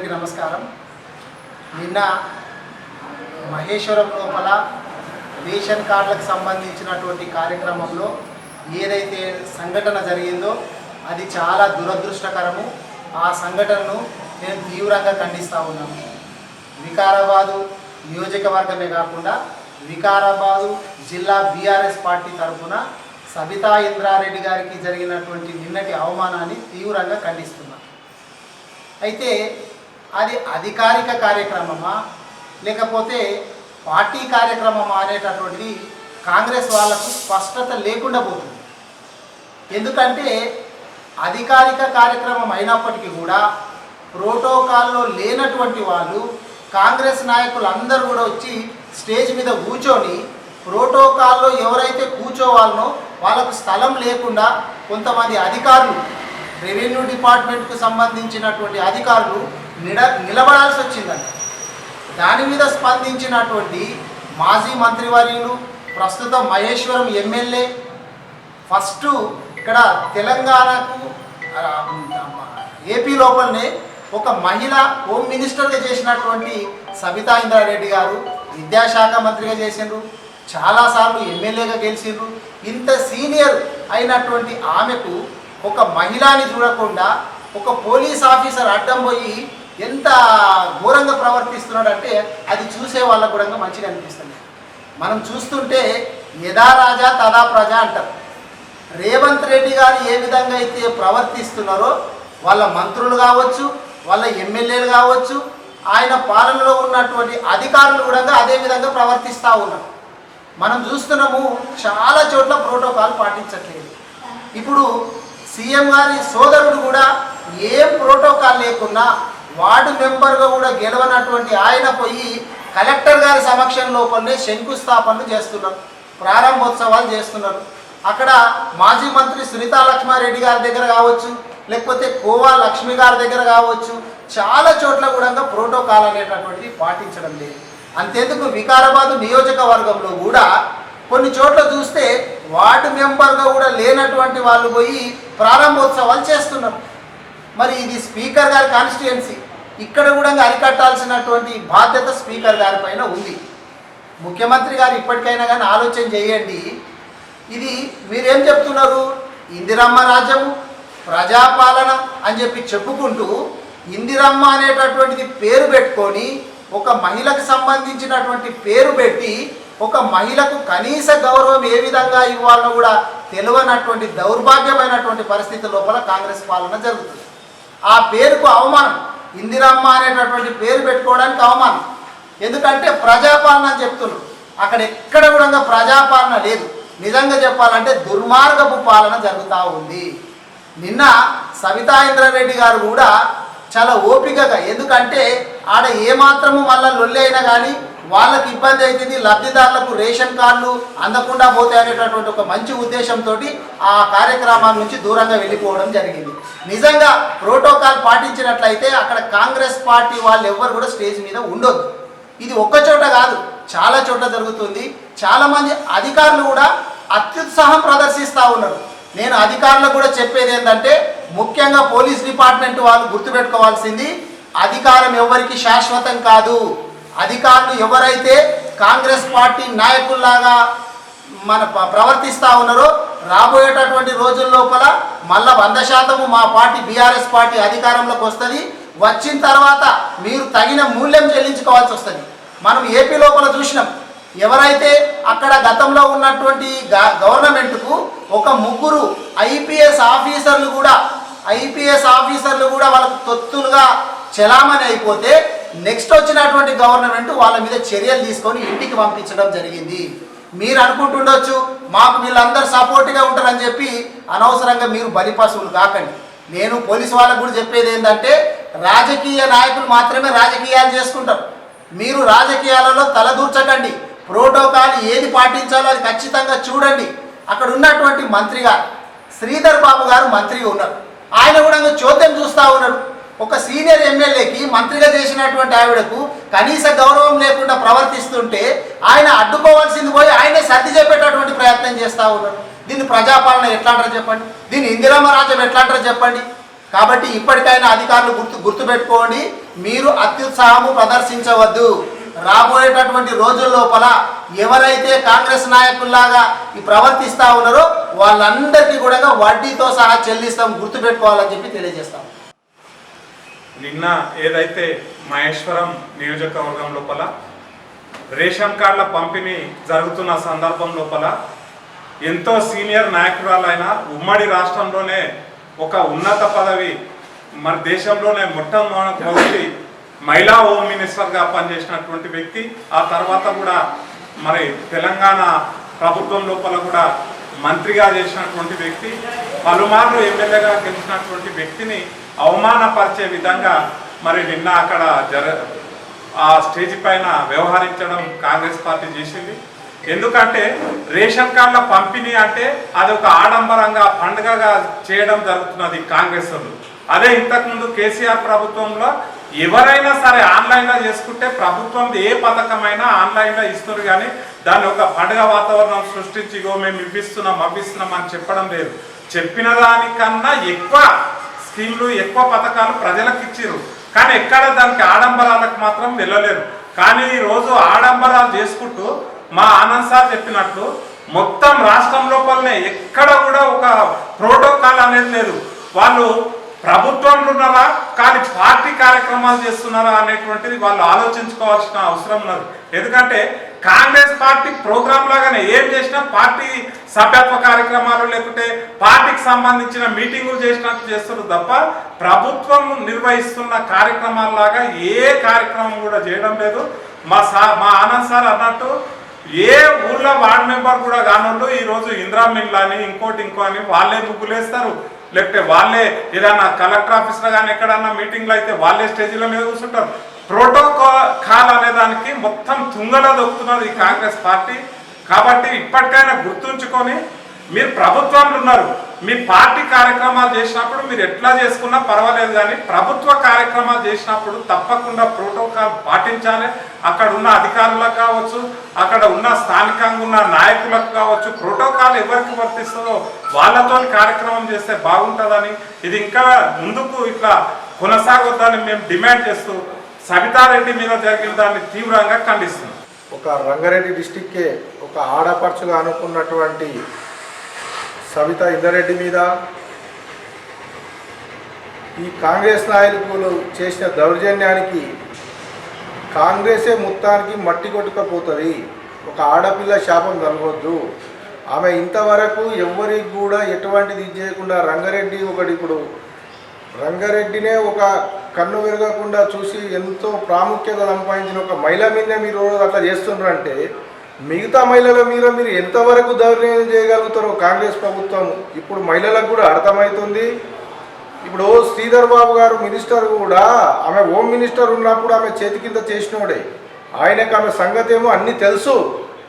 అందరికీ నమస్కారం. నిన్న మహేశ్వరం లోపల రేషన్ కార్డులకు సంబంధించినటువంటి కార్యక్రమంలో ఏదైతే సంఘటన జరిగిందో అది చాలా దురదృష్టకరము. ఆ సంఘటనను నేను తీవ్రంగా ఖండిస్తూ ఉన్నాను. వికారాబాదు నియోజకవర్గమే కాకుండా వికారాబాదు జిల్లా బీఆర్ఎస్ పార్టీ తరఫున సబితా ఇంద్రారెడ్డి గారికి జరిగినటువంటి నిన్నటి అవమానాన్ని తీవ్రంగా ఖండిస్తున్నాను అయితే అది అధికారిక కార్యక్రమమా? లేకపోతే పార్టీ కార్యక్రమమా అనేటటువంటిది కాంగ్రెస్ వాళ్ళకు స్పష్టత లేకుండా పోతుంది. ఎందుకంటే అధికారిక కార్యక్రమం అయినప్పటికీ కూడా ప్రోటోకాల్లో లేనటువంటి వాళ్ళు కాంగ్రెస్ నాయకులు అందరూ కూడా వచ్చి స్టేజ్ మీద కూర్చొని ప్రోటోకాల్లో ఎవరైతే కూర్చోవాలనో వాళ్ళకు స్థలం లేకుండా కొంతమంది అధికారులు రెవెన్యూ డిపార్ట్మెంట్కు సంబంధించినటువంటి అధికారులు నిడ నిలబడాల్సి వచ్చిందంట దాని మీద స్పందించినటువంటి మాజీ మంత్రివర్యులు ప్రస్తుతం మహేశ్వరం ఎమ్మెల్యే ఫస్ట్ ఇక్కడ తెలంగాణకు ఏపీ లోపలనే ఒక మహిళ హోమ్ మినిస్టర్గా చేసినటువంటి సబితా ఇంద్రారెడ్డి గారు విద్యాశాఖ మంత్రిగా చేసిండ్రు చాలాసార్లు ఎమ్మెల్యేగా గెలిచిండ్రు ఇంత సీనియర్ అయినటువంటి ఆమెకు ఒక మహిళని చూడకుండా ఒక పోలీస్ ఆఫీసర్ అడ్డం పోయి ఎంత ఘోరంగా ప్రవర్తిస్తున్నాడంటే అది చూసే వాళ్ళకు కూడా మంచిగా అనిపిస్తుంది. మనం చూస్తుంటే యథా రాజా తదా ప్రజ అంటారు. రేవంత్ రెడ్డి గారు ఏ విధంగా అయితే ప్రవర్తిస్తున్నారో వాళ్ళ మంత్రులు కావచ్చు వాళ్ళ ఎమ్మెల్యేలు కావచ్చు ఆయన పాలనలో ఉన్నటువంటి అధికారులు కూడా అదే విధంగా ప్రవర్తిస్తూ ఉన్నారు. మనం చూస్తున్నాము చాలా చోట్ల ప్రోటోకాల్ పాటించట్లేదు. ఇప్పుడు సీఎం గారి సోదరుడు కూడా ఏం ప్రోటోకాల్ లేకున్నా వార్డు మెంబర్గా కూడా గెలవనటువంటి ఆయన పోయి కలెక్టర్ గారి సమక్షం లోపలనే శంకుస్థాపనలు చేస్తున్నారు. ప్రారంభోత్సవాలు చేస్తున్నారు. అక్కడ మాజీ మంత్రి సునీతా లక్ష్మారెడ్డి గారి దగ్గర కావచ్చు లేకపోతే కోవా లక్ష్మి గారి దగ్గర కావచ్చు చాలా చోట్ల కూడా ప్రోటోకాల్ అనేటటువంటిది పాటించడం లేదు. అంతేందుకు వికారాబాద్ నియోజకవర్గంలో కూడా కొన్ని చోట్ల చూస్తే వార్డు మెంబర్గా కూడా లేనటువంటి వాళ్ళు పోయి ప్రారంభోత్సవాలు చేస్తున్నారు. మరి ఇది స్పీకర్ గారి కాన్స్టిట్యుయెన్సీ. ఇక్కడ కూడా అరికట్టాల్సినటువంటి బాధ్యత స్పీకర్ గారి పైన ఉంది. ముఖ్యమంత్రి గారు ఇప్పటికైనా కానీ ఆలోచన చేయండి. ఇది మీరేం చెప్తున్నారు? ఇందిరమ్మ రాజ్యము ప్రజాపాలన అని చెప్పి చెప్పుకుంటూ ఇందిరమ్మ అనేటటువంటిది పేరు పెట్టుకొని ఒక మహిళకు సంబంధించినటువంటి పేరు పెట్టి ఒక మహిళకు కనీస గౌరవం ఏ విధంగా ఇవ్వాలో కూడా తెలియనటువంటి దౌర్భాగ్యమైనటువంటి పరిస్థితి లోపల కాంగ్రెస్ పాలన జరుగుతుంది. ఆ పేరుకు అవమానం. ఇందిరమ్మ అనేటటువంటి పేరు పెట్టుకోవడానికి అవమానం. ఎందుకంటే ప్రజాపాలన అని చెప్తున్నారు. అక్కడ ఎక్కడ కూడా ప్రజాపాలన లేదు. నిజంగా చెప్పాలంటే దుర్మార్గపు పాలన జరుగుతూ ఉంది. నిన్న సవితా ఇంద్రారెడ్డి గారు కూడా చాలా ఓపికగా ఎందుకంటే ఆడ ఏమాత్రము మళ్ళీ లొల్లి అయినా కానీ వాళ్ళకి ఇబ్బంది అవుతుంది లబ్ధిదారులకు రేషన్ కార్డులు అందకుండా పోతాయి అనేటటువంటి ఒక మంచి ఉద్దేశంతో ఆ కార్యక్రమాల నుంచి దూరంగా వెళ్ళిపోవడం జరిగింది. నిజంగా ప్రోటోకాల్ పాటించినట్లయితే అక్కడ కాంగ్రెస్ పార్టీ వాళ్ళు ఎవ్వరు కూడా స్టేజ్ మీద ఉండొద్దు. ఇది ఒక్క చోట కాదు చాలా చోట్ల జరుగుతుంది. చాలామంది అధికారులు కూడా అత్యుత్సాహం ప్రదర్శిస్తూ ఉన్నారు. నేను అధికారులకు కూడా చెప్పేది ఏంటంటే ముఖ్యంగా పోలీస్ డిపార్ట్మెంట్ వాళ్ళు గుర్తుపెట్టుకోవాల్సింది అధికారం ఎవరికి శాశ్వతం కాదు. అధికారులు ఎవరైతే కాంగ్రెస్ పార్టీ నాయకుల్లాగా మన ప్రవర్తిస్తూ ఉన్నారో రాబోయేటటువంటి రోజుల లోపల మళ్ళా వంద శాతము మా పార్టీ బీఆర్ఎస్ పార్టీ అధికారంలోకి వస్తుంది. వచ్చిన తర్వాత మీరు తగిన మూల్యం చెల్లించుకోవాల్సి వస్తుంది. మనం ఏపీ లోపల చూసినాం. ఎవరైతే అక్కడ గతంలో ఉన్నటువంటి గ- గవర్నమెంట్కు ఒక ముగ్గురు ఐపీఎస్ ఆఫీసర్లు కూడా ఐపీఎస్ ఆఫీసర్లు కూడా వాళ్ళకు తొత్తులుగా చలామణి అయిపోతే నెక్స్ట్ వచ్చినటువంటి గవర్నమెంట్ వాళ్ళ మీద చర్యలు తీసుకొని ఇంటికి పంపించడం జరిగింది. మీరు అనుకుంటుండొచ్చు మాకు వీళ్ళందరూ సపోర్ట్గా ఉంటారని చెప్పి అనవసరంగా మీరు బలిపశువులు కాకండి. నేను పోలీసు వాళ్ళకు కూడా చెప్పేది ఏంటంటే రాజకీయ నాయకులు మాత్రమే రాజకీయాలు చేసుకుంటారు. మీరు రాజకీయాలలో తలదూర్చకండి ప్రోటోకాల్ ఏది పాటించాలో అది ఖచ్చితంగా చూడండి. అక్కడ ఉన్నటువంటి మంత్రి గారు శ్రీధర్ బాబు గారు మంత్రిగా ఉన్నారు. ఆయన కూడా చోద్యం చూస్తూ ఉన్నారు. ఒక సీనియర్ ఎమ్మెల్యేకి మంత్రిగా చేసినటువంటి ఆవిడకు కనీస గౌరవం లేకుండా ప్రవర్తిస్తుంటే ఆయన అడ్డుకోవాల్సింది పోయి ఆయనే సర్ది చెప్పేటటువంటి ప్రయత్నం చేస్తూ ఉన్నారు. దీన్ని ప్రజాపాలన ఎట్లా అంటారో చెప్పండి. దీన్ని ఇందిరామ రాజ్యం ఎట్లా అంటారో చెప్పండి. కాబట్టి ఇప్పటికైనా అధికారులు గుర్తు గుర్తుపెట్టుకోండి మీరు అత్యుత్సాహము ప్రదర్శించవద్దు. రాబోయేటటువంటి రోజుల లోపల ఎవరైతే కాంగ్రెస్ నాయకుల్లాగా ఈ ప్రవర్తిస్తూ ఉన్నారో వాళ్ళందరికీ కూడా వడ్డీతో సహా చెల్లిస్తాం గుర్తుపెట్టుకోవాలని చెప్పి తెలియజేస్తాం నిన్న ఏదైతే మహేశ్వరం నియోజకవర్గం లోపల రేషన్ కార్డుల పంపిణీ జరుగుతున్న సందర్భం లోపల ఎంతో సీనియర్ నాయకురాలైన ఉమ్మడి రాష్ట్రంలోనే ఒక ఉన్నత పదవి మన దేశంలోనే మొట్టమొదటి మహిళా హోమ్ మినిస్టర్గా పనిచేసినటువంటి వ్యక్తి. ఆ తర్వాత కూడా మరి తెలంగాణ ప్రభుత్వం లోపల కూడా మంత్రిగా చేసినటువంటి వ్యక్తి. పలుమార్లు ఎమ్మెల్యేగా గెలిచినటువంటి వ్యక్తిని అవమానపరిచే విధంగా మరి నిన్న అక్కడ జర ఆ స్టేజ్ పైన వ్యవహరించడం కాంగ్రెస్ పార్టీ చేసింది. ఎందుకంటే రేషన్ కార్డుల పంపిణీ అంటే అది ఒక ఆడంబరంగా పండుగగా చేయడం జరుగుతున్నది కాంగ్రెస్ వాళ్ళు. అదే ఇంతకుముందు కేసీఆర్ ప్రభుత్వంలో ఎవరైనా సరే ఆన్లైన్లో చేసుకుంటే ప్రభుత్వం ఏ పథకమైనా ఆన్లైన్లో ఇస్తున్నారు కానీ దాన్ని ఒక పండుగ వాతావరణం సృష్టించి ఇగో మేము ఇప్పిస్తున్నాం అవ్విస్తున్నాం అని చెప్పడం లేదు. చెప్పిన దానికన్నా ఎక్కువ స్కీమ్లు ఎక్కువ పథకాలు ప్రజలకు ఇచ్చారు కానీ ఎక్కడ దానికి ఆడంబరాలకు మాత్రం వెళ్ళలేరు. కానీ ఈ రోజు ఆడంబరాలు చేసుకుంటూ మా ఆనంద్ సార్ చెప్పినట్లు మొత్తం రాష్ట్రం లోపలనే ఎక్కడ కూడా ఒక ప్రోటోకాల్ అనేది లేదు. వాళ్ళు ప్రభుత్వంలో ఉన్నారా కానీ పార్టీ కార్యక్రమాలు చేస్తున్నారా అనేటువంటిది వాళ్ళు ఆలోచించుకోవాల్సిన అవసరం ఉన్నది. ఎందుకంటే కాంగ్రెస్ పార్టీ ప్రోగ్రామ్ లాగానే ఏం చేసినా పార్టీ సభ్యత్వ కార్యక్రమాలు లేకుంటే పార్టీకి సంబంధించిన మీటింగులు చేసినట్టు చేస్తారు తప్ప ప్రభుత్వం నిర్వహిస్తున్న కార్యక్రమాల్లాగా ఏ కార్యక్రమం కూడా చేయడం లేదు. మా సా మా ఆనంద్ సార్ అన్నట్టు ఏ ఊర్లో వార్డ్ మెంబర్ కూడా కానోళ్ళు ఈరోజు రోజు ఇందిరా మిల్ అని ఇంకోటి ఇంకో అని వాళ్ళే ముగ్గులేస్తారు లేకపోతే వాళ్ళే ఏదైనా కలెక్టర్ ఆఫీస్లో కానీ ఎక్కడన్నా మీటింగ్లో అయితే వాళ్ళే స్టేజీల మీద కూర్చుంటారు. ప్రోటోకాల్ అనే దానికి మొత్తం తుంగలో దొక్కుతున్నది ఈ కాంగ్రెస్ పార్టీ. కాబట్టి ఇప్పటికైనా గుర్తుంచుకొని మీరు ప్రభుత్వంలో ఉన్నారు మీ పార్టీ కార్యక్రమాలు చేసినప్పుడు మీరు ఎట్లా చేసుకున్నా పర్వాలేదు కానీ ప్రభుత్వ కార్యక్రమాలు చేసినప్పుడు తప్పకుండా ప్రోటోకాల్ పాటించాలి. అక్కడ ఉన్న అధికారులకు కావచ్చు అక్కడ ఉన్న స్థానికంగా ఉన్న నాయకులకు కావచ్చు ప్రోటోకాల్ ఎవరికి వర్తిస్తుందో వాళ్ళతో కార్యక్రమం చేస్తే బాగుంటుందని. ఇది ఇంకా ముందుకు ఇట్లా కొనసాగొద్దని మేము డిమాండ్ చేస్తూ సవితారెడ్డి మీద జరిగిన దాన్ని తీవ్రంగా ఖండిస్తున్నాం. ఒక రంగారెడ్డి డిస్టిక్కే ఒక ఆడపడుచుగా అనుకున్నటువంటి సవిత ఇందరెడ్డి మీద ఈ కాంగ్రెస్ నాయకులు చేసిన దౌర్జన్యానికి కాంగ్రెసే మొత్తానికి మట్టి కొట్టుకపోతుంది. ఒక ఆడపిల్ల శాపం కలగొద్దు ఆమె ఇంతవరకు ఎవరికి కూడా ఎటువంటిది చేయకుండా రంగారెడ్డి ఒకటి ఇప్పుడు రంగారెడ్డినే ఒక కన్ను విరగకుండా చూసి ఎంతో ప్రాముఖ్యత సంపాదించిన ఒక మహిళ మీద మీరు అట్లా చేస్తున్నారంటే మిగతా మహిళల మీద మీరు ఎంతవరకు దౌర్యం చేయగలుగుతారో కాంగ్రెస్ ప్రభుత్వం ఇప్పుడు మహిళలకు కూడా అర్థమవుతుంది. ఇప్పుడు శ్రీధర్ బాబు గారు మినిస్టర్ కూడా ఆమె హోమ్ మినిస్టర్ ఉన్నప్పుడు ఆమె చేతి కింద చేసినోడే. ఆయనకు ఆమె సంగతి ఏమో అన్నీ తెలుసు.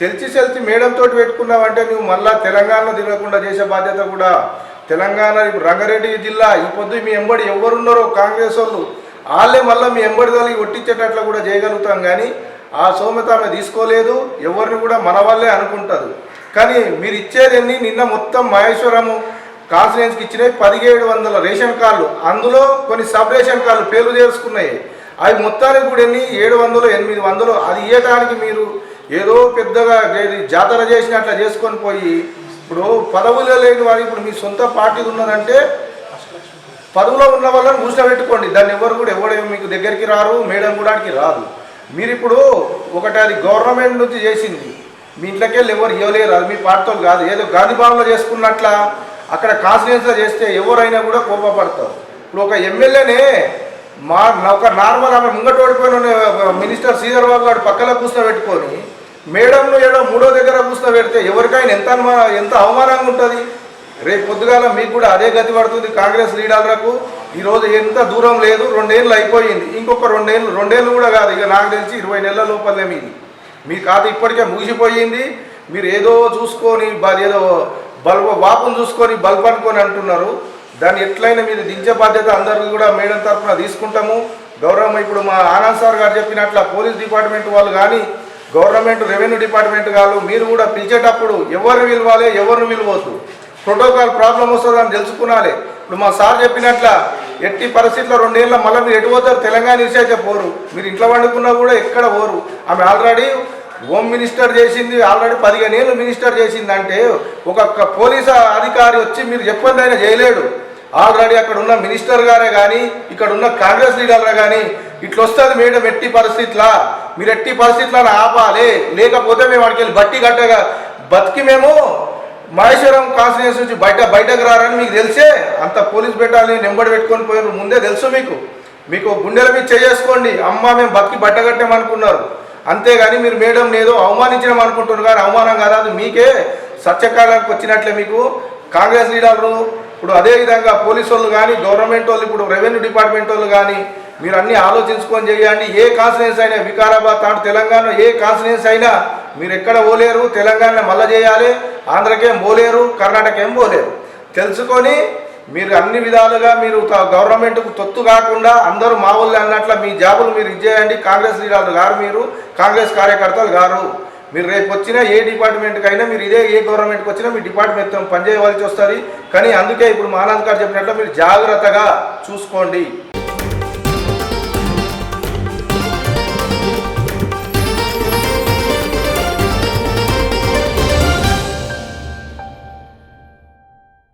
తెలిసి తెలిసి మేడంతో పెట్టుకున్నావంటే నువ్వు మళ్ళా తెలంగాణలో తిరగకుండా చేసే బాధ్యత కూడా తెలంగాణ ఇప్పుడు రంగారెడ్డి జిల్లా ఈ పొద్దు మీ ఎంబడి ఎవరున్నారో కాంగ్రెస్ వాళ్ళు వాళ్ళే మళ్ళీ మీ ఎంబడి తల్లి ఒట్టించేటట్లు కూడా చేయగలుగుతాం కానీ ఆ సోమత ఆమె తీసుకోలేదు ఎవరిని కూడా మన వాళ్ళే అనుకుంటారు. కానీ మీరు ఇచ్చేది నిన్న మొత్తం మహేశ్వరము కాన్ఫరెన్స్కి ఇచ్చినవి పదిహేడు వందల రేషన్ కార్డులు. అందులో కొన్ని సబ్ రేషన్ కార్డులు పేర్లు చేసుకున్నాయి అవి మొత్తానికి కూడా ఎన్ని? ఏడు వందలు ఎనిమిది వందలు. అది ఇవ్వటానికి మీరు ఏదో పెద్దగా జాతర చేసినట్లా చేసుకొని పోయి ఇప్పుడు పదవులో లేని వాడు ఇప్పుడు మీ సొంత పార్టీ ఉన్నదంటే పదవులో ఉన్న వాళ్ళని కూర్చోబెట్టుకోండి దాన్ని ఎవరు కూడా ఎవరు మీకు దగ్గరికి రారు మేడం కూడా రాదు. మీరు ఇప్పుడు ఒకటి అది గవర్నమెంట్ నుంచి చేసింది. మీ ఇంట్లోకి వెళ్ళి ఎవరు ఇవ్వలేరు అది మీ పార్టీతో కాదు. ఏదో గాంధీ భవన్లో చేసుకున్నట్ల అక్కడ కాన్స్టిట్యూన్స్లో చేస్తే ఎవరైనా కూడా కోపపడతారు. ఇప్పుడు ఒక ఎమ్మెల్యేనే మా ఒక నార్మల్ ఆమె ముంగట ఓడిపోయిన మినిస్టర్ శ్రీధర్ బాబు గారు పక్కన కూర్చోబెట్టుకొని మేడంను ఏడో మూడో దగ్గర కూర్చోబెడితే ఎవరికైనా ఎంత అనుమా- ఎంత అవమానంగా ఉంటుంది? రేపు పొద్దుగాల మీకు కూడా అదే గతి పడుతుంది కాంగ్రెస్ లీడర్లకు. ఈరోజు ఎంత దూరం లేదు రెండేళ్ళు అయిపోయింది. ఇంకొక రెండేళ్ళు రెండేళ్ళు కూడా కాదు ఇక నాకు తెలిసి ఇరవై నెలల లోపలే మీది. మీ ఖాతా ఇప్పటికే ముగిసిపోయింది. మీరు ఏదో చూసుకొని ఏదో బల్బ వాపును చూసుకొని బల్బ్ అనుకొని అంటున్నారు. దాన్ని ఎట్లయినా మీరు దించే బాధ్యత అందరికీ కూడా మేడం తరఫున తీసుకుంటాము. గౌరవం ఇప్పుడు మా ఆనంద్ సార్ గారు చెప్పినట్ల పోలీస్ డిపార్ట్మెంట్ వాళ్ళు కానీ గవర్నమెంట్ రెవెన్యూ డిపార్ట్మెంట్ వాళ్ళు మీరు కూడా పిలిచేటప్పుడు ఎవరిని విలువాలి ఎవరిని విలువద్దు. ప్రోటోకాల్ ప్రాబ్లం వస్తుందని తెలుసుకునాలి ఇప్పుడు మా సార్ చెప్పినట్ల ఎట్టి పరిస్థితుల్లో రెండేళ్ళ మళ్ళీ మీరు ఎటు పోతారు? తెలంగాణ ఇరిసైతే పోరు. మీరు ఇంట్లో వండుకున్నా కూడా ఎక్కడ పోరు. ఆమె ఆల్రెడీ హోమ్ మినిస్టర్ చేసింది ఆల్రెడీ పదిహేను ఏళ్ళు మినిస్టర్ చేసిందంటే ఒక ఒక పోలీసు అధికారి వచ్చి మీరు చెప్పండి ఆయన చేయలేడు. ఆల్రెడీ అక్కడ ఉన్న మినిస్టర్ గారే కానీ ఇక్కడ ఉన్న కాంగ్రెస్ లీడర్లే కానీ ఇట్లా వస్తుంది మేడం ఎట్టి పరిస్థితులా. మీరు ఎట్టి పరిస్థితులను ఆపాలి. లేకపోతే మేము అక్కడికి వెళ్ళి బట్టి కట్టగా బతికి మేము మహేశ్వరం కాన్స్టిట్యూన్సీ నుంచి బయట బయటకు రారని మీకు తెలిసే. అంత పోలీస్ బెటాలియన్ నెంబర్ పెట్టుకొని పోయారు ముందే తెలుసు మీకు. మీకు గుండెల మీద చేసుకోండి అమ్మ మేము బతికి బట్టగట్టామనుకున్నారు అంతేగాని మీరు మేడం ఏదో అవమానించడం అనుకుంటున్నారు. కానీ అవమానం కాదు. అది మీకే. సత్యకాలానికి వచ్చినట్లే మీకు. కాంగ్రెస్ లీడర్లు ఇప్పుడు అదే విధంగా పోలీసు వాళ్ళు కానీ గవర్నమెంట్ వాళ్ళు ఇప్పుడు రెవెన్యూ డిపార్ట్మెంట్ వాళ్ళు కానీ మీరు అన్ని ఆలోచించుకొని చేయండి. ఏ కాన్స్టిట్యూన్స్ అయినా వికారాబాద్ తాను తెలంగాణ ఏ కాన్స్టిట్యూన్స్ అయినా మీరు ఎక్కడ పోలేరు తెలంగాణ మళ్ళా చేయాలి ఆంధ్రకేం పోలేరు కర్ణాటక ఏం పోలేరు. తెలుసుకొని మీరు అన్ని విధాలుగా మీరు త- గవర్నమెంట్కు తొత్తు కాకుండా అందరూ మా వాళ్ళు అన్నట్ల మీ జాబులు మీరు ఇచ్చేయండి కాంగ్రెస్ లీడర్లు గారు మీరు కాంగ్రెస్ కార్యకర్తలు గారు. మీరు రేపు వచ్చినా ఏ డిపార్ట్మెంట్కి అయినా మీరు ఇదే ఏ గవర్నమెంట్కి వచ్చినా మీ డిపార్ట్మెంట్ పనిచేయవలసి వస్తుంది. కానీ అందుకే ఇప్పుడు మానంద్ గారు చెప్పినట్లు మీరు జాగ్రత్తగా చూసుకోండి.